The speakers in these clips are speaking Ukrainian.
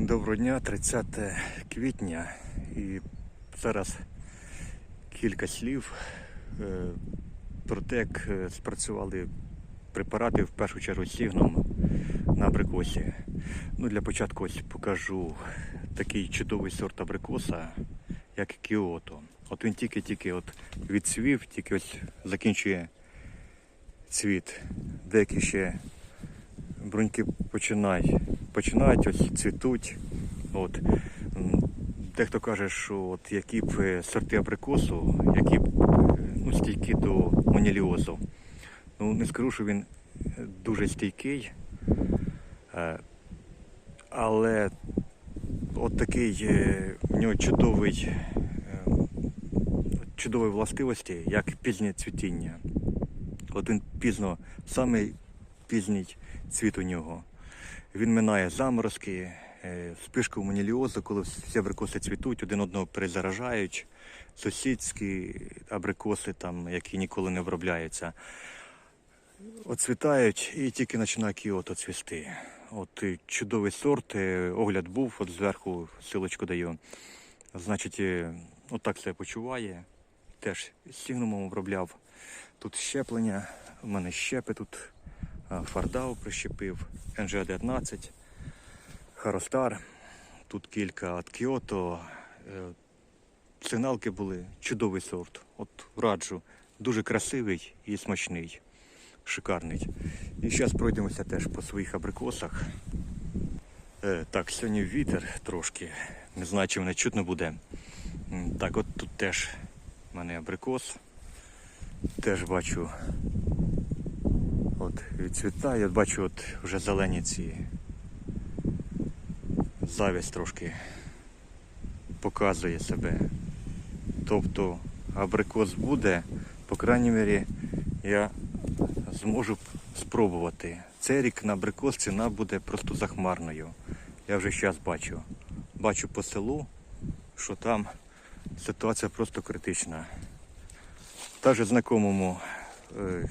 Доброго дня, 30 квітня. І зараз кілька слів е, про те, як е, спрацювали препарати в першу чергу сігном на абрикосі. Ну, для початку ось покажу такий чудовий сорт абрикоса, як Кіото. От він тільки-тільки от відцвів, тільки ось закінчує цвіт. Деякі ще бруньки починають, починають ось цвітуть. От. Дехто каже, що от які б е, сорти абрикосу, які б е, ну, стійкі до моніліозу. Ну, не скажу, що він е, дуже стійкий, але от такий в нього чудовий, чудові властивості, як пізнє цвітіння. От він пізно, самий пізній цвіт у нього. Він минає заморозки, е, спишку моніліозу, коли всі абрикоси цвітуть, один одного перезаражають, сусідські абрикоси, там, які ніколи не обробляються. Оцвітають і тільки починає кіото цвісти. От чудовий сорт, е, огляд був, от зверху силочку даю. Значить, е, отак себе почуває. Теж сігнумом обробляв. Тут щеплення, у мене щепи тут Фардау прищепив, NG19, Харостар. Тут кілька від Кіото. Е, Сигналки були чудовий сорт. От раджу. Дуже красивий і смачний. Шикарний. І зараз пройдемося теж по своїх абрикосах. Е, так, сьогодні вітер трошки. Не знаю, чи мене чутно буде. Так, от тут теж в мене абрикос. Теж бачу От відцвітає, от бачу, от вже зелені ці завість трошки показує себе. Тобто абрикос буде, по крайній мірі, я зможу спробувати. Цей рік на абрикос ціна буде просто захмарною. Я вже зараз бачу. Бачу по селу, що там ситуація просто критична. Також знайомому е,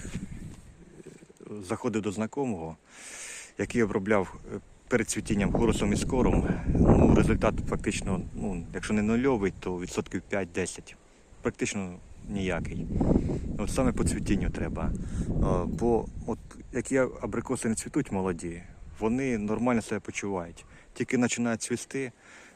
заходив до знайомого, який обробляв е, перед цвітінням хорусом і скором. Ну, результат фактично, ну, якщо не нульовий, то відсотків 5-10. Практично ніякий. От саме по цвітінню треба. Бо от які абрикоси не цвітуть молоді, вони нормально себе почувають. Тільки починають цвісти,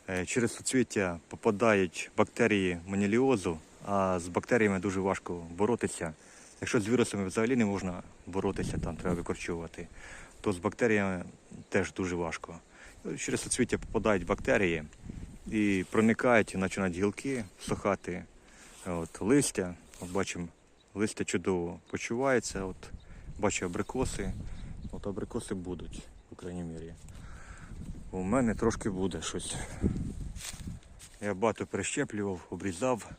е, через суцвіття попадають бактерії моніліозу, а з бактеріями дуже важко боротися. Якщо з вірусами взагалі не можна боротися, там треба викорчувати, то з бактеріями теж дуже важко. Через суцвіття попадають бактерії і проникають починають гілки всухати, от, листя. От бачимо, листя чудово почувається. От, бачу абрикоси. От абрикоси будуть, по крайній мірі. У мене трошки буде щось. Я багато перещеплював, обрізав.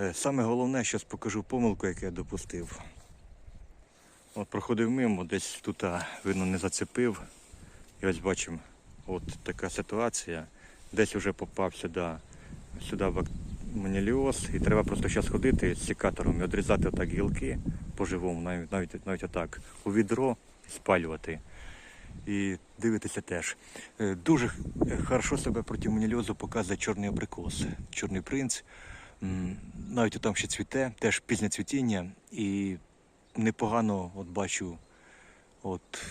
Е, Саме головне, зараз покажу помилку, яку я допустив. От проходив мимо, десь тут, видно, не зацепив. І ось бачимо, от така ситуація. Десь вже попав сюди, сюди маніліоз, і треба просто зараз ходити з секатором і відрізати отак гілки по-живому, навіть, навіть, навіть отак, у відро спалювати. І дивитися теж. Е, Дуже е, хорошо себе проти маніліозу показує чорний абрикос, чорний принц. Навіть там ще цвіте, теж пізнє цвітіння. І непогано от бачу от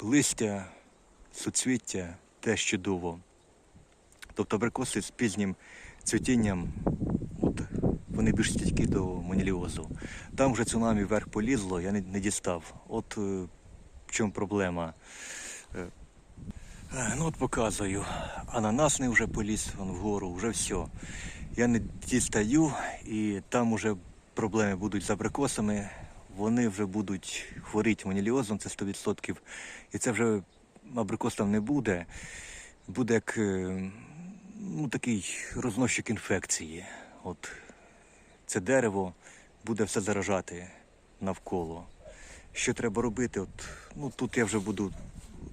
листя, суцвіття теж чудово. Тобто абрикоси з пізнім цвітінням, от, вони більш стійкі до моніліозу. Там вже цунамі вверх полізло, я не, не дістав. От е, в чому проблема. Е, е, ну от показую. Ананасний вже поліз вон вгору, вже все. Я не дістаю, і там вже проблеми будуть з абрикосами. Вони вже будуть хворіти моніліозом, це 100%. І це вже абрикос там не буде. Буде як е, ну, такий рознощик інфекції. От це дерево буде все заражати навколо. Що треба робити? От, ну, тут я вже буду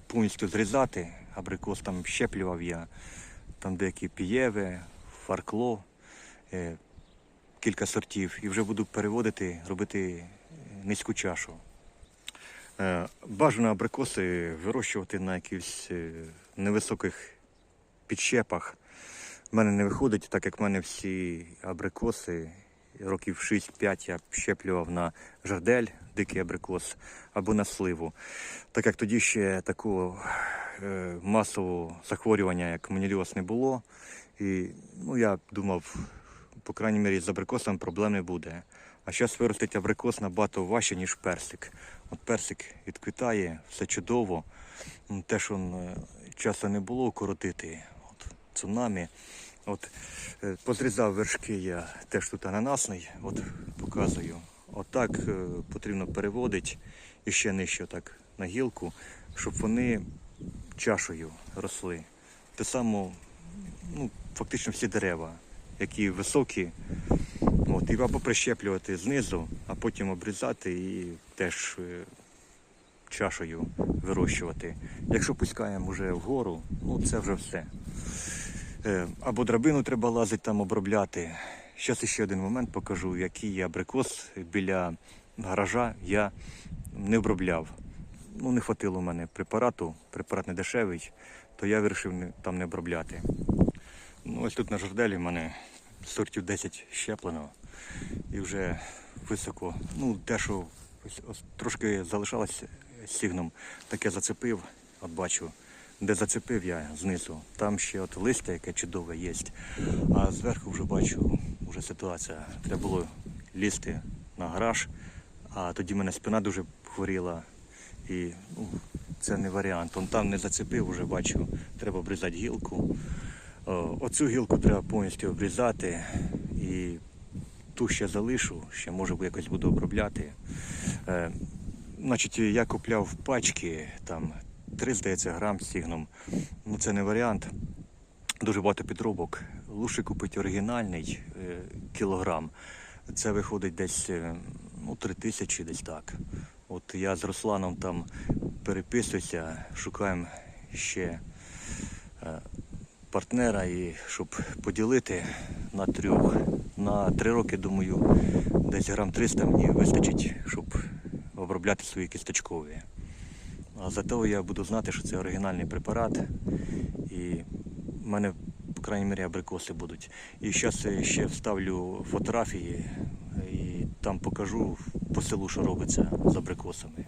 повністю зрізати. Абрикос там щеплював я, там деякі пієве, фаркло, кілька сортів. І вже буду переводити, робити е, низьку чашу. Е, Бажано абрикоси вирощувати на якихось е, невисоких підщепах. В мене не виходить, так як в мене всі абрикоси років 6-5 я щеплював на жардель, дикий абрикос, або на сливу. Так як тоді ще такого е, масового захворювання, як маніліоз, не було. І ну, я думав, по крайній мірі, з абрикосом проблем не буде. А зараз виростить абрикос набагато важче, ніж персик. От персик відквітає, все чудово. Те, що е, часу не було коротити, от, цунамі. От, е, позрізав вершки я теж тут ананасний, от показую. Отак е, потрібно переводити і ще нижче так на гілку, щоб вони чашею росли. Те саме, ну, фактично всі дерева, які високі, от, і або прищеплювати знизу, а потім обрізати і теж е, чашею вирощувати. Якщо пускаємо вже вгору, ну це вже все. Е, Або драбину треба лазити там обробляти. Зараз ще один момент покажу, який є абрикос біля гаража я не обробляв. Ну, не хватило в мене препарату, препарат не дешевий, то я вирішив там не обробляти. Ну, ось тут на жорделі в мене сортів 10 щеплено і вже високо. Ну, те, що ось, ось трошки залишалось стігном, таке зацепив, от бачу, де зацепив я знизу. Там ще от листя, яке чудове є. А зверху вже бачу, вже ситуація. Треба було лізти на гараж, а тоді мене спина дуже хворіла. І ну, це не варіант. Он там не зацепив, вже бачу, треба обрізати гілку. О, Оцю гілку треба повністю обрізати і ту ще залишу, ще може якось буду обробляти. Е, значить, я купляв пачки, там 3, здається, грам стігном. Ну це не варіант. Дуже багато підробок. Лучше купити оригінальний е, кілограм. Це виходить десь е, ну, 3 тисячі, десь так. От я з Русланом там переписуюся, шукаємо ще е, партнера і щоб поділити на трьох. На три роки, думаю, десь грам 300 мені вистачить, щоб обробляти свої кісточкові. А зато я буду знати, що це оригінальний препарат. І в мене, по крайній мірі, абрикоси будуть. І зараз ще вставлю фотографії і там покажу по селу, що робиться з абрикосами.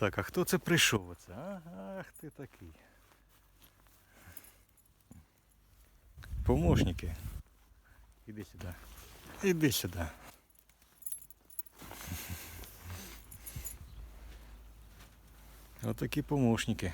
Так, а хто це прийшов оце? а? Ах ти такий. Помощники. Іди сюди. Іди сюди. Отакі помощники.